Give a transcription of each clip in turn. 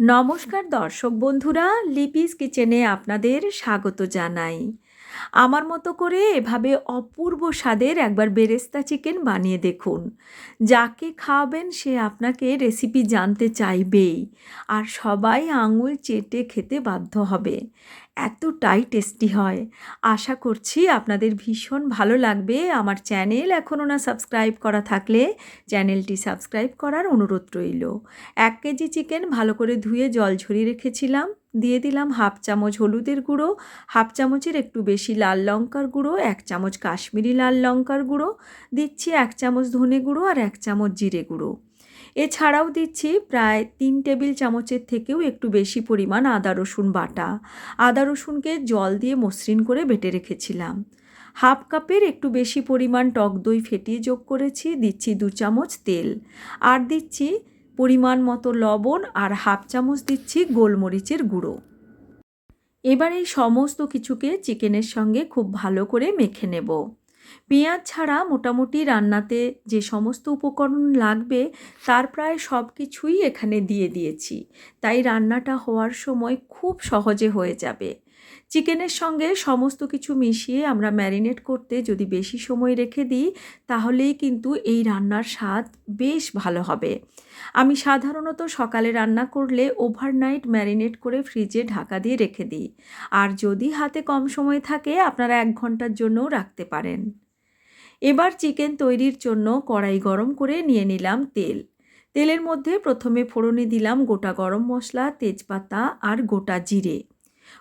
নমস্কার দর্শক বন্ধুরা, লিপিস কিচেনে আপনাদের স্বাগত জানাই। আমার মতো করে এভাবে অপূর্ব স্বাদের একবার বেরেস্তা চিকেন বানিয়ে দেখুন। যাকে খাওয়াবেন সে আপনাকে রেসিপি জানতে চাইবেই, আর সবাই আঙুল চেটে খেতে বাধ্য হবে। এতটাই টেস্টি হয়। আশা করছি আপনাদের ভীষণ ভালো লাগবে। আমার চ্যানেল এখনও না সাবস্ক্রাইব করা থাকলে চ্যানেলটি সাবস্ক্রাইব করার অনুরোধ রইল। এক কেজি চিকেন ভালো করে ধুয়ে জল ঝরিয়ে রেখেছিলাম। দিয়ে দিলাম হাফ চামচ হলুদের গুঁড়ো, হাফ চামচের একটু বেশি লাল লঙ্কার গুঁড়ো, এক চামচ কাশ্মীরি লাল লঙ্কার গুঁড়ো, দিচ্ছি এক চামচ ধনে গুঁড়ো আর এক চামচ জিরে গুঁড়ো। এছাড়াও দিচ্ছি প্রায় তিন টেবিল চামচের থেকেও একটু বেশি পরিমাণ আদা, রসুন বাটা। আদা, রসুনকে জল দিয়ে মসৃণ করে বেটে রেখেছিলাম। হাফ কাপের একটু বেশি পরিমাণ টক দই ফেটিয়ে যোগ করেছি, দিচ্ছি দু চামচ তেল। আর দিচ্ছি পরিমাণ মতো লবণ আর হাফ চামচ দিচ্ছি গোলমরিচের গুঁড়ো। এবার এই সমস্ত কিছুকে চিকেনের সঙ্গে খুব ভালো করে মেখে নেব। পেঁয়াজ ছাড়া মোটামুটি রান্নাতে যে সমস্ত উপকরণ লাগবে, তার প্রায় সব কিছুই এখানে দিয়ে দিয়েছি। তাই রান্নাটা হওয়ার সময় খুব সহজে হয়ে যাবে। চিকেনের সঙ্গে সমস্ত কিছু মিশিয়ে আমরা ম্যারিনেট করতে যদি বেশি সময় রেখে দিই, তাহলেই কিন্তু এই রান্নার স্বাদ বেশ ভালো হবে। আমি সাধারণত সকালে রান্না করলে ওভারনাইট ম্যারিনেট করে ফ্রিজে ঢাকা দিয়ে রেখে দিই। আর যদি হাতে কম সময় থাকে, আপনারা এক ঘণ্টার জন্যও রাখতে পারেন। এবার চিকেন তৈরির জন্য কড়াই গরম করে নিয়ে নিলাম তেল। তেলের মধ্যে প্রথমে ফোড়নে দিলাম গোটা গরম মশলা, তেজপাতা আর গোটা জিরে।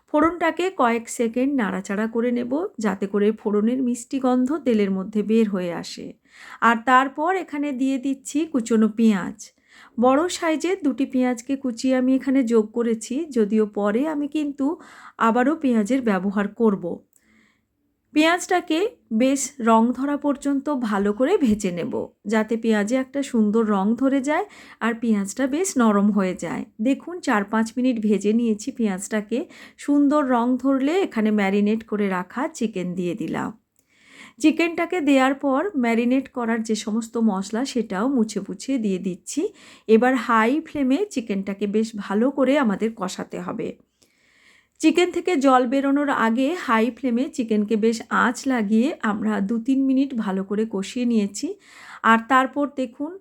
ফোড়নটাকে কয়েক সেকেন্ড নাড়াচাড়া করে নেব যাতে করে ফোড়নের মিষ্টি গন্ধ তেলের মধ্যে বের হয়ে আসে আর তারপর এখানে দিয়ে দিচ্ছি কুচনো পেঁয়াজ বড় সাইজের দুটি পেঁয়াজকে কুচিয়ে আমি এখানে যোগ করেছি, যদিও পরে আমি কিন্তু আবারও পেঁয়াজের ব্যবহার করব। পেঁয়াজটাকে বেশ রং ধরা পর্যন্ত ভালো করে ভেজে নেব, যাতে পেঁয়াজে একটা সুন্দর রং ধরে যায় আর পেঁয়াজটা বেশ নরম হয়ে যায়। দেখুন, চার পাঁচ মিনিট ভেজে নিয়েছি পেঁয়াজটাকে। সুন্দর রং ধরলে এখানে ম্যারিনেট করে রাখা চিকেন দিয়ে দিলাম। চিকেনটাকে দেওয়ার পর ম্যারিনেট করার যে সমস্ত মশলা সেটাও মুছে পুছে দিয়ে দিচ্ছি। এবার হাই ফ্লেমে চিকেনটাকে বেশ ভালো করে আমাদের কষাতে হবে। চিকেন থেকে জল বেরোনোর আগে হাই ফ্লেমে চিকেনকে বেশ আঁচ লাগিয়ে আমরা দু তিন মিনিট ভালো করে কষিয়ে নিয়েছি। আর তারপর দেখুন,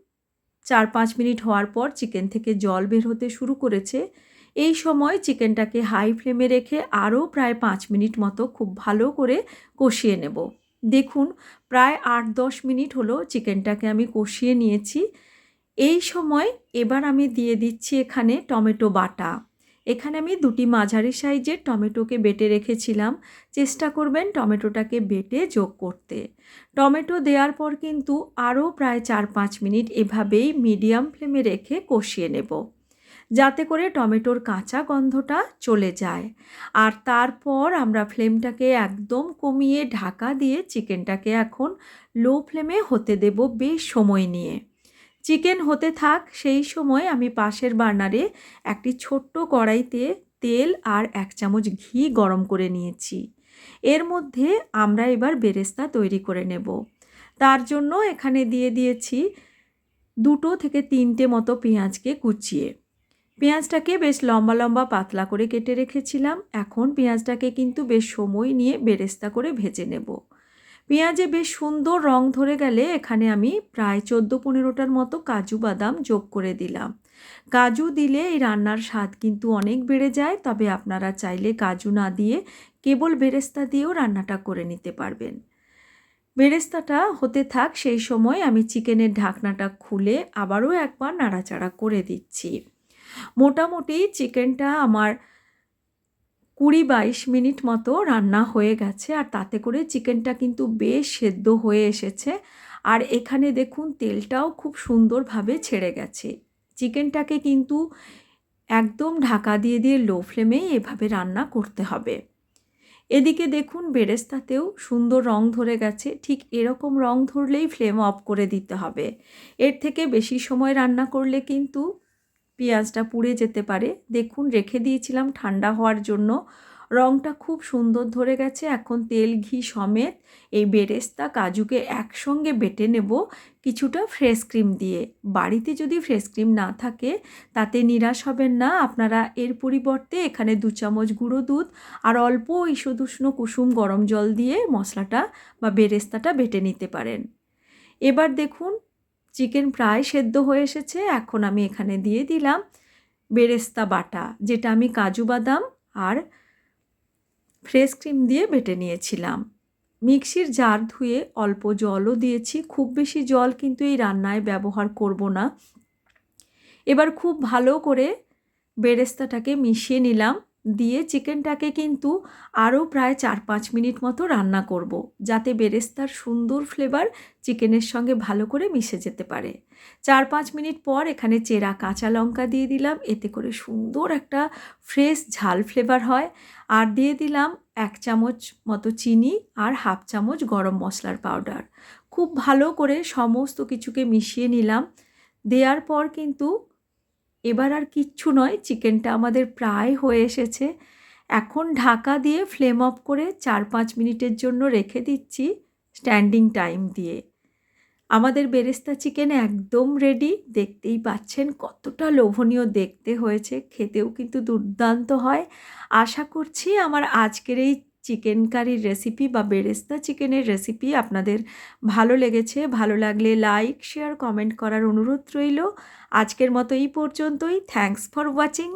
চার পাঁচ মিনিট হওয়ার পর চিকেন থেকে জল বের হতে শুরু করেছে। এই সময় চিকেনটাকে হাই ফ্লেমে রেখে আরও প্রায় পাঁচ মিনিট মতো খুব ভালো করে কষিয়ে নেব। দেখুন, প্রায় আট দশ মিনিট হলো চিকেনটাকে আমি কষিয়ে নিয়েছি। এই সময় এবার আমি দিয়ে দিচ্ছি এখানে টমেটো বাটা। এখানে আমি দুটি মাঝারি সাইজের টমেটোকে বেটে রেখেছিলাম। চেষ্টা করবেন টমেটোটাকে বেটে যোগ করতে। টমেটো দেওয়ার পর কিন্তু আরও প্রায় চার পাঁচ মিনিট এভাবেই মিডিয়াম ফ্লেমে রেখে কষিয়ে নেব। যাতে করে টমেটোর কাঁচা গন্ধটা চলে যায়। আর তারপর আমরা ফ্লেমটাকে একদম কমিয়ে ঢাকা দিয়ে চিকেনটাকে এখন লো ফ্লেমে হতে দেব বেশ সময় নিয়ে। চিকেন হতে থাক, সেই সময় আমি পাশের বার্নারে একটি ছোট্ট কড়াইতে তেল আর এক চামচ ঘি গরম করে নিয়েছি। এর মধ্যে আমরা এবার বেরেস্তা তৈরি করে নেব। তার জন্য এখানে দিয়ে দিয়েছি দুটো থেকে তিনটে মতো পেঁয়াজকে কুচিয়ে। পেঁয়াজটাকে বেশ লম্বা লম্বা পাতলা করে কেটে রেখেছিলাম। এখন পেঁয়াজটাকে কিন্তু বেশ সময় নিয়ে বেরেস্তা করে ভেজে নেব। পেঁয়াজে বেশ সুন্দর রং ধরে গেলে এখানে আমি প্রায় চোদ্দ পনেরোটার মতো কাজু বাদাম যোগ করে দিলাম। কাজু দিলে এই রান্নার স্বাদ কিন্তু অনেক বেড়ে যায়, তবে আপনারা চাইলে কাজু না দিয়ে কেবল বেরেস্তা দিয়েও রান্নাটা করে নিতে পারবেন। বেরেস্তাটা হতে থাক, সেই সময় আমি চিকেনের ঢাকনাটা খুলে আবারও একবার নাড়াচাড়া করে দিচ্ছি। মোটামুটি চিকেনটা আমার কুড়ি বাইশ মিনিট মতো রান্না হয়ে গেছে আর তাতে করে চিকেনটা কিন্তু বেশ সেদ্ধ হয়ে এসেছে। আর এখানে দেখুন তেলটাও খুব সুন্দরভাবে ছেড়ে গেছে। চিকেনটাকে কিন্তু একদম ঢাকা দিয়ে দিয়ে লো ফ্লেমেই এভাবে রান্না করতে হবে। এদিকে দেখুন বেরেস্তাতেও সুন্দর রং ধরে গেছে। ঠিক এরকম রং ধরলেই ফ্লেম অফ করে দিতে হবে। এর থেকে বেশি সময় রান্না করলে কিন্তু পেঁয়াজটা পুড়ে যেতে পারে। দেখুন, রেখে দিয়েছিলাম ঠান্ডা হওয়ার জন্য। রঙটা খুব সুন্দর ধরে গেছে। এখন তেল, ঘি সমেত এই বেরেস্তা কাজুকে একসঙ্গে বেটে নেব কিছুটা ফ্রেশ ক্রিম দিয়ে। বাড়িতে যদি ফ্রেশ ক্রিম না থাকে, তাতে নিরাশ হবেন না। আপনারা এর পরিবর্তে এখানে দু চামচ গুঁড়ো দুধ আর অল্প ঈষদুষ্ণ কুসুম গরম জল দিয়ে মশলাটা বা বেরেস্তাটা বেটে নিতে পারেন। এবার দেখুন চিকেন প্রায় সেদ্ধ হয়ে এসেছে, এখন আমি এখানে দিয়ে দিলাম বেরেস্তা বাটা, যেটা আমি কাজু বাদাম আর ফ্রেশ ক্রিম দিয়ে বেটে নিয়েছিলাম। মিক্সির জার ধুয়ে অল্প জলও দিয়েছি, খুব বেশি জল কিন্তু এই রান্নায় ব্যবহার করব না। এবার খুব ভালো করে বেরেস্তাটাকে মিশিয়ে নিলাম। দিয়ে চিকেনটাকে কিন্তু আরও প্রায় চার পাঁচ মিনিট মতো রান্না করব। যাতে বেরেস্তার সুন্দর ফ্লেভার চিকেনের সঙ্গে ভালো করে মিশে যেতে পারে। চার পাঁচ মিনিট পর এখানে চেরা কাঁচা লঙ্কা দিয়ে দিলাম, এতে করে সুন্দর একটা ফ্রেশ ঝাল ফ্লেভার হয়। আর দিয়ে দিলাম এক চামচ মতো চিনি আর হাফ চামচ গরম মশলার পাউডার। খুব ভালো করে সমস্ত কিছুকে মিশিয়ে নিলাম। দেওয়ার পর কিন্তু এবার আর কিচ্ছু নয়, চিকেনটা আমাদের প্রায় হয়ে এসেছে। এখন ঢাকা দিয়ে ফ্লেম অফ করে চার পাঁচ মিনিটের জন্য রেখে দিচ্ছি স্ট্যান্ডিং টাইম দিয়ে। আমাদের বেরেস্তা চিকেন একদম রেডি দেখতেই পাচ্ছেন কতটা লোভনীয় দেখতে হয়েছে, খেতেও কিন্তু দুর্দান্ত হয়। আশা করছি আমার আজকের এই চিকেন কারির রেসিপি বা বেরেস্তা চিকেনের রেসিপি আপনাদের ভালো লেগেছে, ভালো লাগলে লাইক শেয়ার কমেন্ট করার অনুরোধ রইল। আজকের মতো এই পর্যন্তই। Thanks for watching